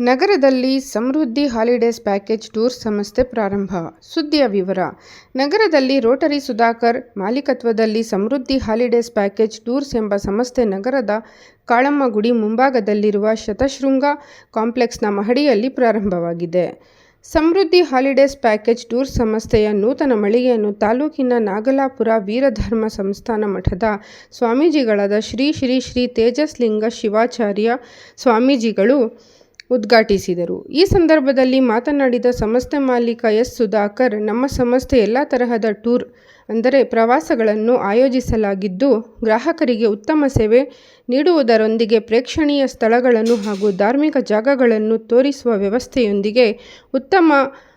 ನಗರದಲ್ಲಿ ಸಮೃದ್ಧಿ holidays package tour ಸಂಸ್ಥೆ ಪ್ರಾರಂಭ. ಸುದ್ದಿಯ ವಿವರ, ನಗರದಲ್ಲಿ ರೋಟರಿ ಸುಧಾಕರ್ ಮಾಲೀಕತ್ವದಲ್ಲಿ ಸಮೃದ್ಧಿ ಹಾಲಿಡೇಸ್ ಪ್ಯಾಕೇಜ್ ಟೂರ್ಸ್ ಎಂಬ ಸಂಸ್ಥೆ ನಗರದ ಕಾಳಮ್ಮ ಗುಡಿ ಮುಂಭಾಗದಲ್ಲಿರುವ ಶತಶೃಂಗ ಕಾಂಪ್ಲೆಕ್ಸ್ನ ಮಹಡಿಯಲ್ಲಿ ಪ್ರಾರಂಭವಾಗಿದೆ. ಸಮೃದ್ಧಿ ಹಾಲಿಡೇಸ್ ಪ್ಯಾಕೇಜ್ ಟೂರ್ ಸಂಸ್ಥೆಯ ನೂತನ ಮಳಿಗೆಯನ್ನು ತಾಲೂಕಿನ ನಾಗಲಾಪುರ ವೀರಧರ್ಮ ಸಂಸ್ಥಾನ ಮಠದ ಸ್ವಾಮೀಜಿಗಳಾದ ಶ್ರೀ ಶ್ರೀ ಶ್ರೀ ತೇಜಸ್ಲಿಂಗ ಶಿವಾಚಾರ್ಯ ಸ್ವಾಮೀಜಿಗಳು ಉದ್ಘಾಟಿಸಿದರು. ಈ ಸಂದರ್ಭದಲ್ಲಿ ಮಾತನಾಡಿದ ಸಂಸ್ಥೆ ಮಾಲೀಕ ಎಸ್. ಸುಧಾಕರ್, ನಮ್ಮ ಸಂಸ್ಥೆ ಎಲ್ಲ ತರಹದ ಟೂರ್ ಅಂದರೆ ಪ್ರವಾಸಗಳನ್ನು ಆಯೋಜಿಸಲಾಗಿದ್ದು, ಗ್ರಾಹಕರಿಗೆ ಉತ್ತಮ ಸೇವೆ ನೀಡುವುದರೊಂದಿಗೆ ಪ್ರೇಕ್ಷಣೀಯ ಸ್ಥಳಗಳನ್ನು ಹಾಗೂ ಧಾರ್ಮಿಕ ಜಾಗಗಳನ್ನು ತೋರಿಸುವ ವ್ಯವಸ್ಥೆಯೊಂದಿಗೆ ಉತ್ತಮ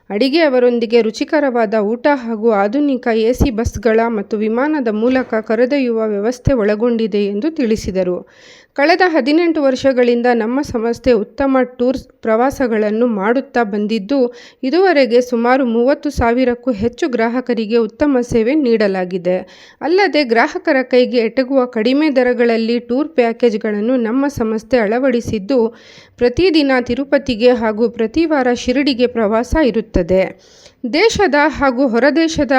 ಅಡಿಗೆಯವರೊಂದಿಗೆ ರುಚಿಕರವಾದ ಊಟ ಹಾಗೂ ಆಧುನಿಕ ಎಸಿ ಬಸ್ಗಳ ಮತ್ತು ವಿಮಾನದ ಮೂಲಕ ಕರೆದೊಯ್ಯುವ ವ್ಯವಸ್ಥೆ ಒಳಗೊಂಡಿದೆ ಎಂದು ತಿಳಿಸಿದರು. ಕಳೆದ ಹದಿನೆಂಟು ವರ್ಷಗಳಿಂದ ನಮ್ಮ ಸಂಸ್ಥೆ ಉತ್ತಮ ಟೂರ್ ಪ್ರವಾಸಗಳನ್ನು ಮಾಡುತ್ತಾ ಬಂದಿದ್ದು, ಇದುವರೆಗೆ ಸುಮಾರು ಮೂವತ್ತು ಸಾವಿರಕ್ಕೂ ಹೆಚ್ಚು ಗ್ರಾಹಕರಿಗೆ ಉತ್ತಮ ಸೇವೆ ನೀಡಲಾಗಿದೆ. ಅಲ್ಲದೆ ಗ್ರಾಹಕರ ಕೈಗೆ ಎಟಗುವ ಕಡಿಮೆ ದರಗಳಲ್ಲಿ ಟೂರ್ ಪ್ಯಾಕೇಜ್ಗಳನ್ನು ನಮ್ಮ ಸಂಸ್ಥೆ ಅಳವಡಿಸಿದ್ದು, ಪ್ರತಿದಿನ ತಿರುಪತಿಗೆ ಹಾಗೂ ಪ್ರತಿ ವಾರ ಶಿರಡಿಗೆ ಪ್ರವಾಸ ಇರುತ್ತದೆ. ದೇಶದ ಹಾಗೂ ಹೊರದೇಶದ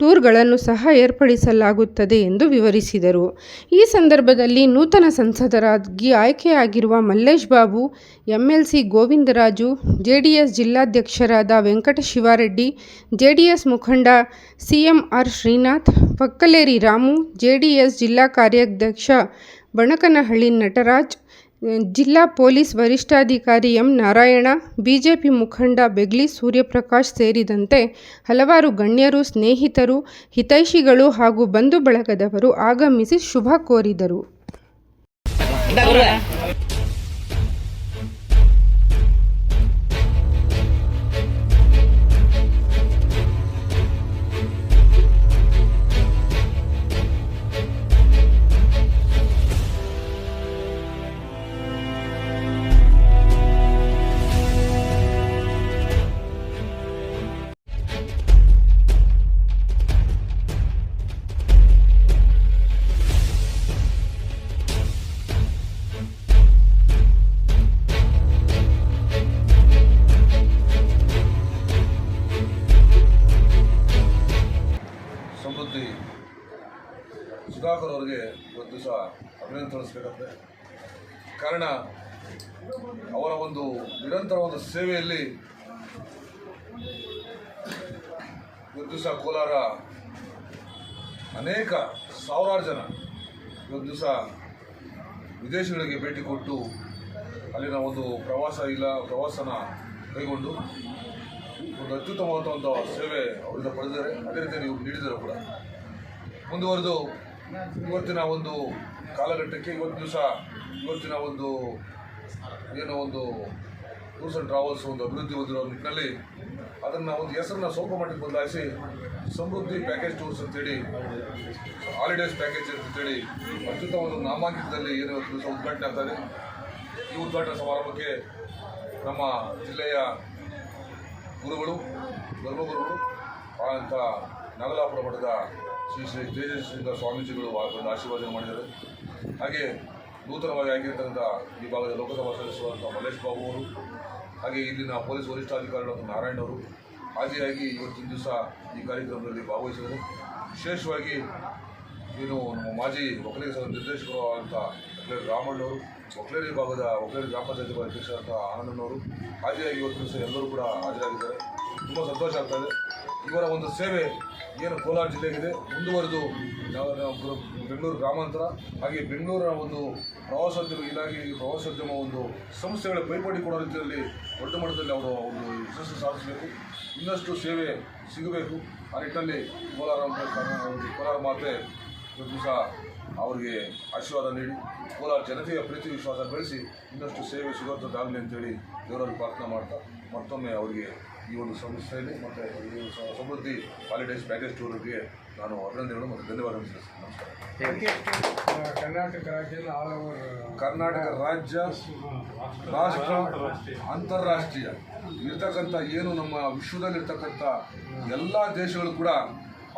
ಟೂರ್ಗಳನ್ನು ಸಹ ಏರ್ಪಡಿಸಲಾಗುತ್ತದೆ ಎಂದು ವಿವರಿಸಿದರು. ಈ ಸಂದರ್ಭದಲ್ಲಿ ನೂತನ ಸಂಸದರಾಗಿ ಆಯ್ಕೆಯಾಗಿರುವ ಮಲ್ಲೇಶ್ ಬಾಬು, ಎಂಎಲ್ಸಿ ಗೋವಿಂದರಾಜು, ಜೆಡಿಎಸ್ ಜಿಲ್ಲಾಧ್ಯಕ್ಷರಾದ ವೆಂಕಟ ಶಿವಾರೆಡ್ಡಿ ಜೆಡಿಎಸ್ ಮುಖಂಡ ಸಿಎಂಆರ್ ಶ್ರೀನಾಥ್, ಪಕ್ಕಲೇರಿ ರಾಮು, ಜೆಡಿಎಸ್ ಜಿಲ್ಲಾ ಕಾರ್ಯಾಧ್ಯಕ್ಷ ಬಣಕನಹಳ್ಳಿ ನಟರಾಜ್ ಜಿಲ್ಲಾ ಪೊಲೀಸ್ ವರಿಷ್ಠಾಧಿಕಾರಿ ಎಂ ನಾರಾಯಣ, ಬಿಜೆಪಿ ಮುಖಂಡ ಬೆಗ್ಲಿ ಸೂರ್ಯಪ್ರಕಾಶ್ ಸೇರಿದಂತೆ ಹಲವಾರು ಗಣ್ಯರು, ಸ್ನೇಹಿತರು, ಹಿತೈಷಿಗಳು ಹಾಗೂ ಬಂಧು ಬಳಗದವರು ಆಗಮಿಸಿ ಶುಭ ಕೋರಿದರು. ಅವರಿಗೆ ಇವತ್ತು ದಿವಸ ಅಭಿನಂದನೆ ತಿಳಿಸ್ಬೇಕಂತೆ ಕಾರಣ ಅವರ ಒಂದು ನಿರಂತರವಾದ ಸೇವೆಯಲ್ಲಿ ಇವತ್ತು ದಿವಸ ಕೋಲಾರ ಅನೇಕ ಸಾವಿರಾರು ಜನ ಇವತ್ತು ದಿವಸ ವಿದೇಶಗಳಿಗೆ ಭೇಟಿ ಕೊಟ್ಟು ಅಲ್ಲಿನ ಒಂದು ಪ್ರವಾಸ ಇಲ್ಲ, ಪ್ರವಾಸನ ಕೈಗೊಂಡು ಒಂದು ಅತ್ಯುತ್ತಮವಾದಂಥ ಒಂದು ಸೇವೆ ಅವರಿಂದ ಪಡೆದಿದ್ದಾರೆ. ಅದೇ ರೀತಿ ನೀವು ನೀಡಿದ್ದಾರೆ ಕೂಡ. ಮುಂದುವರೆದು ಇವತ್ತಿನ ಒಂದು ಕಾಲಘಟ್ಟಕ್ಕೆ ಇವತ್ತು ದಿವಸ ಇವತ್ತಿನ ಒಂದು ಏನೋ ಒಂದು ಟೂರ್ಸ್ ಆ್ಯಂಡ್ ಟ್ರಾವೆಲ್ಸ್ ಒಂದು ಅಭಿವೃದ್ಧಿ ಹೊಂದಿರೋ ನಿಟ್ಟಿನಲ್ಲಿ ಅದನ್ನು ಒಂದು ಹೆಸರನ್ನ ಸ್ವಲ್ಪ ಮಟ್ಟಿಗೆ ಬದಲಾಯಿಸಿ ಸಮೃದ್ಧಿ ಪ್ಯಾಕೇಜ್ ಟೂರ್ಸ್ ಅಂತೇಳಿ ಹಾಲಿಡೇಸ್ ಪ್ಯಾಕೇಜ್ ಅಂತೇಳಿ ಅತ್ಯುತ್ತಮ ಒಂದು ನಾಮಾಂಕಿತದಲ್ಲಿ ಏನು ಒಂದು ದಿವಸ ಉದ್ಘಾಟನೆ ಆಗ್ತದೆ ಈ ಉದ್ಘಾಟನಾ ಸಮಾರಂಭಕ್ಕೆ ನಮ್ಮ ಜಿಲ್ಲೆಯ ಗುರುಗಳು, ಧರ್ಮಗುರುಗಳು ಅಂತ ನಾಗಲಾಪುರ ಮಠದ ಶ್ರೀ ಶ್ರೀ ತೇಜಸ್ವಿಂದ ಸ್ವಾಮೀಜಿಗಳು ಆಶೀರ್ವಾದ ಮಾಡಿದ್ದಾರೆ. ಹಾಗೆ ನೂತನವಾಗಿ ಆಗಿರ್ತಕ್ಕಂಥ ಈ ಭಾಗದ ಲೋಕಸಭಾ ಸದಸ್ಯರಾದಂಥ ಮಲ್ಲೇಶ್ ಬಾಬು ಅವರು, ಹಾಗೆ ಇಲ್ಲಿನ ಪೊಲೀಸ್ ವರಿಷ್ಠಾಧಿಕಾರಿಗಳಾದ ನಾರಾಯಣ್ ಅವರು ಆದಿಯಾಗಿ ಇವತ್ತಿನ ದಿವಸ ಈ ಕಾರ್ಯಕ್ರಮದಲ್ಲಿ ಭಾಗವಹಿಸಿದರು ವಿಶೇಷವಾಗಿ ಏನು ನಮ್ಮ ಮಾಜಿ ಒಕ್ಕಲಿಗ ಸಭೆ ನಿರ್ದೇಶಕರು ಆದಂಥ ರಾಮಣ್ಣವರು ಒಕ್ಕಲೇರಿ ಭಾಗದ ಒಕ್ಕಲೇರಿ ಗ್ರಾಮ ಪಂಚಾಯತಿ ಅಧ್ಯಕ್ಷರಾದ ಆನಂದನವರು ಹಾಜರಾಗಿ ಇವತ್ತು ದಿವಸ ಎಲ್ಲರೂ ಕೂಡ ಹಾಜರಾಗಿದ್ದಾರೆ. ತುಂಬ ಸಂತೋಷ ಆಗ್ತದೆ ಇವರ ಒಂದು ಸೇವೆ ಏನು ಕೋಲಾರ ಜಿಲ್ಲೆಗಿದೆ ಮುಂದುವರೆದು ಬೆಂಗಳೂರು ಗ್ರಾಮಾಂತರ, ಹಾಗೆ ಬೆಂಗಳೂರಿನ ಒಂದು ಪ್ರವಾಸೋದ್ಯಮ ಇಲಾಖೆ ಪ್ರವಾಸೋದ್ಯಮ ಒಂದು ಸಂಸ್ಥೆಗಳ ಪೈಪೋಟಿ ಕೊಡೋ ರೀತಿಯಲ್ಲಿ ದೊಡ್ಡ ಮಟ್ಟದಲ್ಲಿ ಅವರು ಒಂದು ಯಶಸ್ಸು ಸಾಧಿಸಬೇಕು. ಇನ್ನಷ್ಟು ಸೇವೆ ಸಿಗಬೇಕು. ಆ ನಿಟ್ಟಿನಲ್ಲಿ ಕೋಲಾರ ಕೋಲಾರ ಮಾತೆ ಇವತ್ತು ಸಹ ಅವರಿಗೆ ಆಶೀರ್ವಾದ ನೀಡಿ, ಕೋಲಾರ ಜನತೆಯ ಪ್ರೀತಿ ವಿಶ್ವಾಸ ಬೆಳೆಸಿ ಇನ್ನಷ್ಟು ಸೇವೆ ಸಿಗುವಂಥದ್ದಾಗಲಿ ಅಂತೇಳಿ ದೇವರಲ್ಲಿ ಪ್ರಾರ್ಥನೆ ಮಾಡ್ತಾ ಮತ್ತೊಮ್ಮೆ ಅವರಿಗೆ ಈ ಒಂದು ಸಂಸ್ಥೆಯಲ್ಲಿ ಮತ್ತು ಈ ಸಮೃದ್ಧಿ ಹಾಲಿಡೇಸ್ ಪ್ಯಾಕೇಜ್ ಟೂರ್ಗೆ ನಾನು ಅಭಿನಂದನೆಗಳು ಮತ್ತು ಧನ್ಯವಾದಗಳು ತಿಳಿಸ್ತೀನಿ ನಮಸ್ಕಾರ. ಕರ್ನಾಟಕ ರಾಜ್ಯ ಆಲ್ ಓವರ್ ಕರ್ನಾಟಕ ರಾಜ್ಯ ರಾಷ್ಟ್ರ ಅಂತಾರಾಷ್ಟ್ರೀಯ. ಇರ್ತಕ್ಕಂಥ ಏನು ನಮ್ಮ ವಿಶ್ವದಲ್ಲಿರ್ತಕ್ಕಂಥ ಎಲ್ಲ ದೇಶಗಳು ಕೂಡ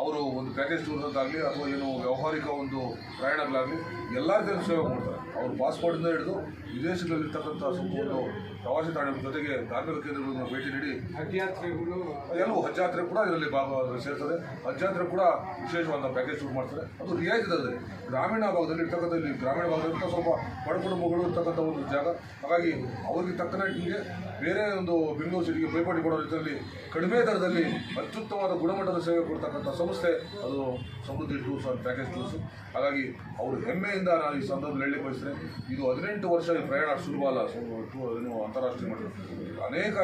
ಅವರು ಒಂದು ಪ್ಯಾಕೇಜ್ ಟೂರ್ ಅಂತಾಗಲಿ ಅಥವಾ ಏನು ವ್ಯಾವಹಾರಿಕ ಒಂದು ಪ್ರಯಾಣಗಳಾಗಲಿ ಎಲ್ಲ ಜನ ಸೇವೆ ಮಾಡ್ತಾರೆ. ಅವರು ಪಾಸ್ಪೋರ್ಟಿಂದ ಹಿಡಿದು ವಿದೇಶಗಳಲ್ಲಿರ್ತಕ್ಕಂಥ ಸಂಪೂರ್ಣ ಒಂದು ಪ್ರವಾಸಿ ತಾಣಗಳ ಜೊತೆಗೆ ಧಾರ್ಮಿಕ ಕೇಂದ್ರಗಳನ್ನು ಭೇಟಿ ನೀಡಿ ಹಜಯಾತ್ರೆಗಳು ಎಲ್ಲವೂ ಹಜ್ಜಾತ್ರೆ ಕೂಡ ಇದರಲ್ಲಿ ಭಾಗ ಸೇರ್ತದೆ. ಹಜ್ಜಾತ್ರೆ ಕೂಡ ವಿಶೇಷವಾದ ಪ್ಯಾಕೇಜ್ ಶುರು ಮಾಡ್ತಾರೆ. ಅದು ರಿಯಾಯಿತಿ ದರದಲ್ಲಿ. ಗ್ರಾಮೀಣ ಭಾಗದಲ್ಲಿ ಇರ್ತಕ್ಕಂಥ ಇಲ್ಲಿ ಗ್ರಾಮೀಣ ಭಾಗದಲ್ಲಿ ಸ್ವಲ್ಪ ಬಡ ಕುಟುಂಬಗಳು ಇರ್ತಕ್ಕಂಥ ಒಂದು ಜಾಗ. ಹಾಗಾಗಿ ಅವ್ರಿಗೆ ತಕ್ಕನಾಗಿ ಬೇರೆ ಒಂದು ಬೆಂಗಳೂರು ಸಿಟಿಗೆ ಪೈಪಾಟಿ ಕೊಡೋ ರೀತಿಯಲ್ಲಿ ಕಡಿಮೆ ದರದಲ್ಲಿ ಅತ್ಯುತ್ತಮವಾದ ಗುಣಮಟ್ಟದ ಸೇವೆ ಕೊಡ್ತಕ್ಕಂಥ ಸಂಸ್ಥೆ, ಅದು Samruddhi tours and package tours ಹಾಗಾಗಿ ಅವರು ಹೆಮ್ಮೆಯಿಂದ ನಾನು ಈ ಸಂದರ್ಭದಲ್ಲಿ ಹೇಳಿ ಇದು ಹದಿನೆಂಟು ವರ್ಷ ಪ್ರಯಾಣ ಟೂ- ಏನು ಅಂತಾರಾಷ್ಟ್ರೀಯ ಮಟ್ಟದಲ್ಲಿ. ಅನೇಕ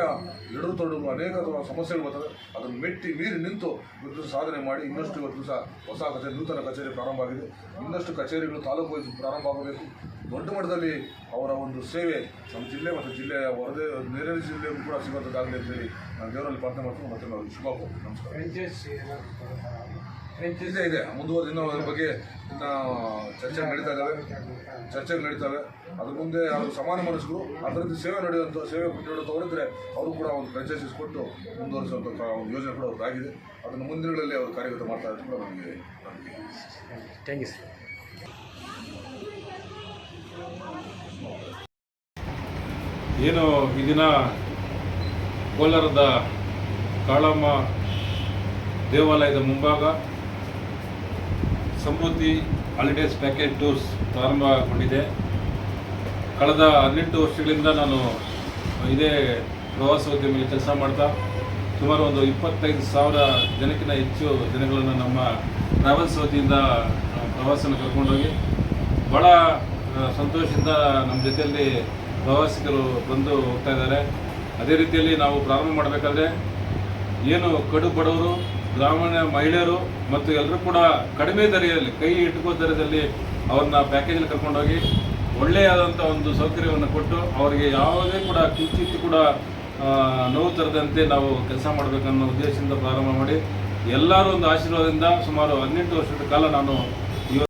ಎರಡು ತೊಡರು ಅನೇಕ ಸಮಸ್ಯೆಗಳು ಬರ್ತವೆ. ಅದನ್ನು ಮೆಟ್ಟಿ ಮೀರಿ ನಿಂತು ಇವತ್ತು ಸಾಧನೆ ಮಾಡಿ ಇನ್ನಷ್ಟು ಇವತ್ತು ಸಹ ಹೊಸ ಕಚೇರಿ ನೂತನ ಕಚೇರಿ ಪ್ರಾರಂಭ ಆಗಿದೆ. ಇನ್ನಷ್ಟು ಕಚೇರಿಗಳು ತಾಲೂಕು ವೈಸ್ ಪ್ರಾರಂಭ ಆಗಬೇಕು. ದೊಡ್ಡ ಮಟ್ಟದಲ್ಲಿ ಅವರ ಒಂದು ಸೇವೆ ನಮ್ಮ ಜಿಲ್ಲೆ ಮತ್ತು ಜಿಲ್ಲೆಯ ಹೊರದೇ ನೆರೆ ಜಿಲ್ಲೆಗೂ ಕೂಡ ಸಿಗುವಂಥದ್ದಾಗಲಿ ಅಂತೇಳಿ ನಾನು ದೇವರಲ್ಲಿ ಪ್ರಾರ್ಥನೆ ಮಾಡ್ತೀನಿ ಮತ್ತೆ ನಾವು ಶುಭ. ನಮಸ್ಕಾರ. ಇದೆ ಇದೆ. ಮುಂದುವರೆದ ಇನ್ನೂ ಅದ್ರ ಬಗ್ಗೆ ಇನ್ನು ಚರ್ಚೆ ನಡೀತಾ ಇದ್ದಾವೆ ಚರ್ಚೆಗಳು ನಡೀತವೆ ಅದ್ರ ಮುಂದೆ ಅವರು ಸಮಾನ ಮನಸ್ಸುಗಳು ಅದರಿಂದ ಸೇವೆ ನಡೆಯುವಂಥ ಸೇವೆ ನೀಡುವಂಥವರಿದ್ದರೆ ಅವರು ಕೂಡ ಒಂದು ಫ್ರಾಂಚೈಸಿಸ್ ಕೊಟ್ಟು ಮುಂದುವರಿಸುವಂಥ ಒಂದು ಯೋಜನೆ ಕೂಡ ಅವ್ರದ್ದಾಗಿದೆ. ಅದನ್ನು ಮುಂದಿನಗಳಲ್ಲಿ ಅವರು ಕಾರ್ಯಗತ ಮಾಡ್ತಾ ಇದ್ರು ಕೂಡ ನಮಗೆ ಥ್ಯಾಂಕ್ ಯು ಸರ್ ಏನು ಈ ದಿನ ಕೋಲಾರದ ಕಾಳಮ್ಮ ದೇವಾಲಯದ ಮುಂಭಾಗ ಸಮೃದ್ಧಿ ಹಾಲಿಡೇಸ್ ಪ್ಯಾಕೇಜ್ ಟೂರ್ಸ್ ಪ್ರಾರಂಭಗೊಂಡಿದೆ. ಕಳೆದ ಹದಿನೆಂಟು ವರ್ಷಗಳಿಂದ ನಾನು ಇದೇ ಪ್ರವಾಸೋದ್ಯಮದಲ್ಲಿ ಕೆಲಸ ಮಾಡ್ತಾ, ಸುಮಾರು ಒಂದು ಇಪ್ಪತ್ತೈದು ಸಾವಿರ ಜನಕ್ಕಿಂತ ಹೆಚ್ಚು ಜನಗಳನ್ನು ನಮ್ಮ ಟ್ರಾವೆಲ್ಸ್ ವತಿಯಿಂದ ಪ್ರವಾಸನ ಕರ್ಕೊಂಡೋಗಿ ಭಾಳ ಸಂತೋಷದಿಂದ ನಮ್ಮ ಜೊತೆಯಲ್ಲಿ ಪ್ರವಾಸಿಗರು ಬಂದು ಹೋಗ್ತಾ ಇದ್ದಾರೆ. ಅದೇ ರೀತಿಯಲ್ಲಿ ನಾವು ಪ್ರಾರಂಭ ಮಾಡಬೇಕಾದ್ರೆ ಏನು ಕಡು ಬಡವರು ಗ್ರಾಮೀಣ ಮಹಿಳೆಯರು ಮತ್ತು ಎಲ್ಲರೂ ಕೂಡ ಕಡಿಮೆ ದರದಲ್ಲಿ, ಕೈ ಇಟ್ಕೋ ದರದಲ್ಲಿ ಅವ್ರನ್ನ ಪ್ಯಾಕೇಜಲ್ಲಿ ಕರ್ಕೊಂಡೋಗಿ ಒಳ್ಳೆಯಾದಂಥ ಒಂದು ಸೌಕರ್ಯವನ್ನು ಕೊಟ್ಟು ಅವರಿಗೆ ಯಾವುದೇ ಕೂಡ ಕಿಂಚಿತ್ತು ಕೂಡ ನೋವು ತರದಂತೆ ನಾವು ಕೆಲಸ ಮಾಡಬೇಕನ್ನೋ ಉದ್ದೇಶದಿಂದ ಪ್ರಾರಂಭ ಮಾಡಿ ಎಲ್ಲರೂ ಒಂದು ಆಶೀರ್ವಾದದಿಂದ ಸುಮಾರು ಹದಿನೆಂಟು ವರ್ಷದ ಕಾಲ ನಾನು